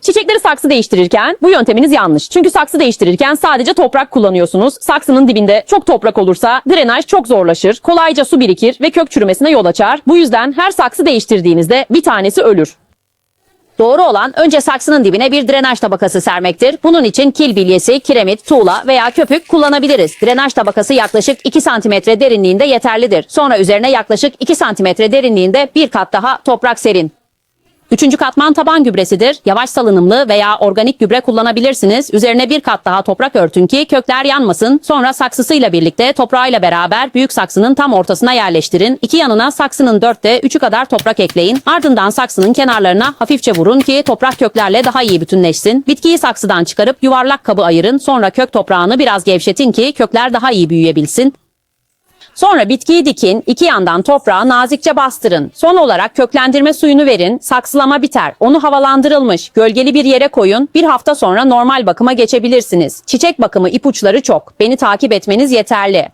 Çiçekleri saksı değiştirirken bu yönteminiz yanlış. Çünkü saksı değiştirirken sadece toprak kullanıyorsunuz. Saksının dibinde çok toprak olursa drenaj çok zorlaşır. Kolayca su birikir ve kök çürümesine yol açar. Bu yüzden her saksı değiştirdiğinizde bir tanesi ölür. Doğru olan önce saksının dibine bir drenaj tabakası sermektir. Bunun için kil bilyesi, kiremit, tuğla veya köpük kullanabiliriz. Drenaj tabakası yaklaşık 2 cm derinliğinde yeterlidir. Sonra üzerine yaklaşık 2 cm derinliğinde bir kat daha toprak serin. Üçüncü katman taban gübresidir. Yavaş salınımlı veya organik gübre kullanabilirsiniz. Üzerine bir kat daha toprak örtün ki kökler yanmasın. Sonra saksısıyla birlikte toprağıyla beraber büyük saksının tam ortasına yerleştirin. İki yanına saksının dörtte üçü kadar toprak ekleyin. Ardından saksının kenarlarına hafifçe vurun ki toprak köklerle daha iyi bütünleşsin. Bitkiyi saksıdan çıkarıp yuvarlak kabı ayırın. Sonra kök toprağını biraz gevşetin ki kökler daha iyi büyüyebilsin. Sonra bitkiyi dikin, iki yandan toprağı nazikçe bastırın. Son olarak köklendirme suyunu verin, saksılama biter. Onu havalandırılmış, gölgeli bir yere koyun. Bir hafta sonra normal bakıma geçebilirsiniz. Çiçek bakımı ipuçları çok. Beni takip etmeniz yeterli.